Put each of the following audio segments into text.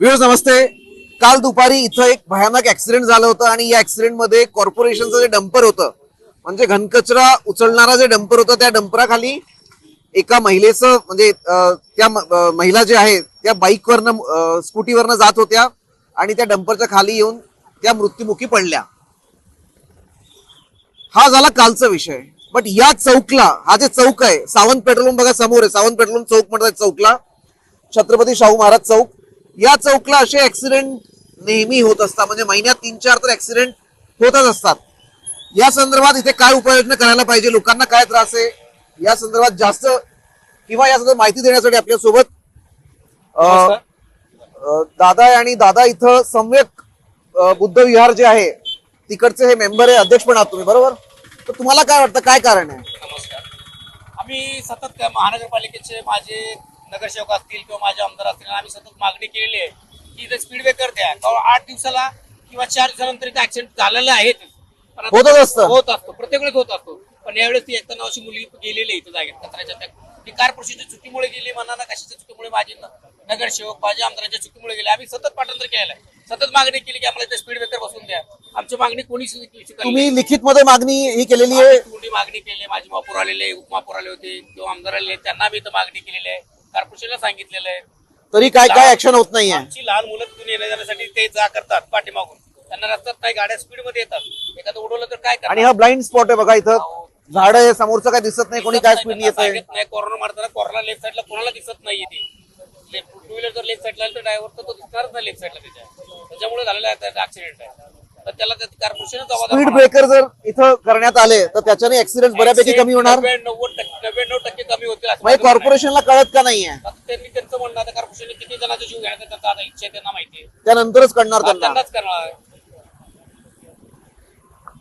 Viewers नमस्ते. काल दुपारी इथं एक भयानक ऍक्सिडेंट झालं होतं आणि या ऍक्सिडेंटमध्ये कॉर्पोरेशनचं जे डंपर होतं म्हणजे घनकचरा उचलणारा जे डंपर होतं त्या डंपराखाली एका महिलेचं म्हणजे त्या महिला जे आहे त्या बाईकवरनं स्कूटीवरनं जात होत्या आणि त्या डंपरच्या खाली येऊन त्या मृत्युमुखी पडल्या. हा झाला कालचा विषय. बट या चौकला हा जे चौक आहे सावंत पेट्रोल पंप बघा समोर आहे सावंत पेट्रोल पंप चौक म्हणतात चौकला. छत्रपती शाहू महाराज चौक. या चौकला असे ऍक्सिडेंट नेहमी होत असतात. म्हणजे महिन्यात तीन चार तर ऍक्सिडेंट होतच असतात. या संदर्भात इथे काय उपाययोजना करायला पाहिजे? लोकांना काय त्रास आहे? या संदर्भात जास्त किंवा या संदर्भात माहिती देण्यासाठी आपल्यासोबत दादा आणि दादा इथं सम्यक बुद्ध विहार जे आहे तिकडचे हे मेंबर आहे अध्यक्ष पण आहात तुम्ही बरोबर? तर तुम्हाला काय वाटतं? काय कारण आहे? आम्ही सतत त्या महानगरपालिकेचे माझे नगरसेवक असतील किंवा माझे आमदार असतील आम्ही सतत मागणी केलेली आहे की इथे स्पीड ब्रेकर द्या आठ दिवसाला किंवा चार दिवसानंतर इथे ऍक्सिडेंट झालेला आहे. होतच असतं. होत असतो. प्रत्येक वेळेस होत असतो. पण यावेळेस ती एकता नावाची मुली गेलेली इथं जागेत कचऱ्याच्या त्या ती कॉर्पोरेशनच्या चुकीमुळे गेली म्हणा ना कशाच्या चुकीमुळे माझे नगरसेवक माझे आमदारांच्या चुकीमुळे गेले. आम्ही सतत पाठांतर केलेलं आहे. सतत मागणी केली की आम्हाला इथे स्पीड ब्रेकर बसून द्या. आमची मागणी कोणी. तुम्ही लिखित मध्ये मागणी ही केलेली आम्ही आहे तोंडी मागणी केली माझे महापौर आलेले उपमहापौर आले होते किंवा आमदार आलेले त्यांना मी इथं मागणी केलेली आहे. कॉर्पोरेशनला सांगितलेलं आहे. तरी काय काय ऍक्शन होत नाहीये. आमची लहान मुलं तिथून येण्या जाण्यासाठी ते जा करतात पाठीमागून. त्यांना रस्त्यात नाही गाड्या स्पीडमध्ये येतात. एखादं उडवलं तर काय आणि हा ब्लाइंड स्पॉट आहे बघा इथं. झाड आहे समोरचं काय दिसत नाही कोणी काय स्पीड येत नाही कोरोना मारताना कोरोना लेफ्ट साईडला कोणाला दिसत नाहीये ते. टू व्हीलर जर लेफ्ट साईडला तर ड्रायव्हर तर तो दिसणारच नाही लेफ्ट साईडला त्याच्या. त्याच्यामुळे झालेला ऍक्सिडेंट आहे. तर त्याला कॉर्पोरेशन स्पीड ब्रेकर जर इथं करण्यात आले तर त्याच्याने ऍक्सिडेंट बऱ्यापैकी कमी होणार? नव्वद नव्याण्णव टक्के कमी होतील असं म्हणजे. कॉर्पोरेशनला कळत का नाहीये? आता त्यांनी त्यांचं म्हणणं आता कॉर्पोरेशनने किती जणांचा जीव घ्यायचा त्यांचा आता इच्छा आहे त्यांना माहिती आहे. त्यानंतरच कळणार आता त्यांना. त्यांनाच करणार.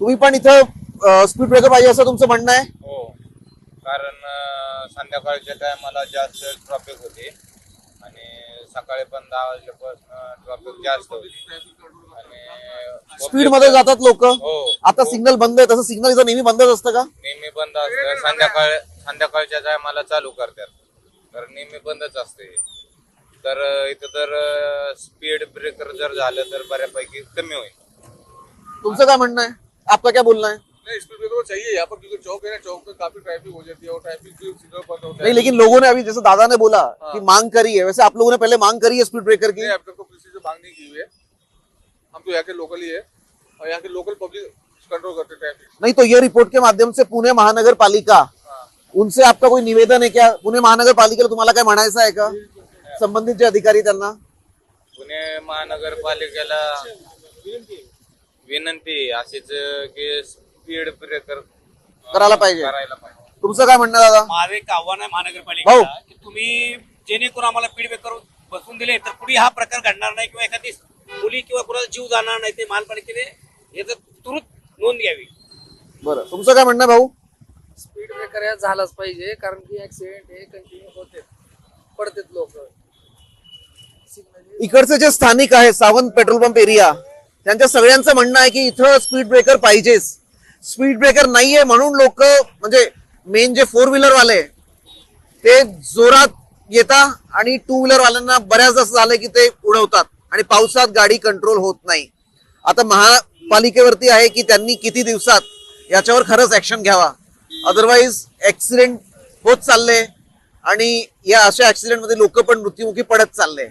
तुम्ही पण इथं स्पीड ब्रेकर पाहिजे असं तुमचं म्हणणं आहे? हो. कारण अं, संध्याकाळच्या टायमाला जास्त ट्रॉफिक होते आणि सकाळी पण दहा वाजल्यापासून ट्रॉफिक जास्त होती. स्पीडमध्ये जातात लोक. हो. आता सिग्नल बंद आहे तसं सिग्नल इथं नेहमी बंदच असतं का? नेहमी बंद असतं. संध्याकाळ संध्याकाळच्या टायमाला चालू करतात. तर नेहमी बंदच असते. तर इथं तर स्पीड ब्रेकर जर झालं तर बऱ्यापैकी कमी होईल. तुमचं काय म्हणणं आहे? आपका क्या बोलना है नहीं स्पीड ब्रेकर तो चाहिए. यहाँ पर क्योंकि चौक है ना चौक पे काफी ट्रैफिक हो जाती है और ट्रैफिक भी सिग्नल बंद होता है। नहीं लेकिन लोगों ने अभी जैसे दादा ने बोला कि मांग करी है वैसे आप लोगों ने पहले मांग करी है स्पीड ब्रेकर की? नहीं अब तक तो किसी से मांग नहीं की हुई है। हम तो यहाँ के लोकल ही है और यहाँ के लोकल पब्लिक कंट्रोल करते ट्रैफिक नहीं तो ये रिपोर्ट के माध्यम से पुणे महानगर पालिका उनसे आपका कोई निवेदन है क्या? पुणे महानगर पालिकेला तुम्हाला काय म्हणायचं आहे का? संबंधित जे अधिकारी त्यांना? पुणे महानगरपालिकेला विनंती आहे अशीच की स्पीड ब्रेकर करायला पाहिजे. करायला पाहिजे. तुमचं काय म्हणणं आहे, दादा? माझं एक आव्हान आहे भाऊ. महानगरपालिकेला की तुम्ही जेणेकरून आम्हाला फीडबॅक करून बसून दिले तर पुढे हा प्रकार घडणार नाही किंवा एखादी मुली किंवा कुणाचा जीव जाणार नाही ते महानपालिकेने याचं तुरंत नोंद घ्यावी. बरं. तुमचं काय म्हणणं आहे, भाऊ? स्पीड ब्रेकर या झालाच पाहिजे कारण की ऍक्सिडेंट हे कंटिन्यू होते. पडतात लोक. इकडचे जे स्थानिक आहेत सावंत पेट्रोल पंप एरिया त्यांच्या सगळ्यांचं म्हणणं आहे की इथं स्पीड ब्रेकर पाहिजेच. स्पीड ब्रेकर नाहीये म्हणून लोक म्हणजे मेन जे फोर व्हीलर वाले ते जोरात येता आणि टू व्हीलर वाल्यांना बऱ्याच असं झालंय की ते उडवतात. आणि पावसात गाडी कंट्रोल होत नाही. आता महापालिकेवरती आहे की त्यांनी किती दिवसात याच्यावर खरंच ऍक्शन घ्यावा. अदरवाईज ऍक्सिडेंट होत चालले आणि या अशा ऍक्सिडेंटमध्ये लोक पण मृत्युमुखी पडत चालले.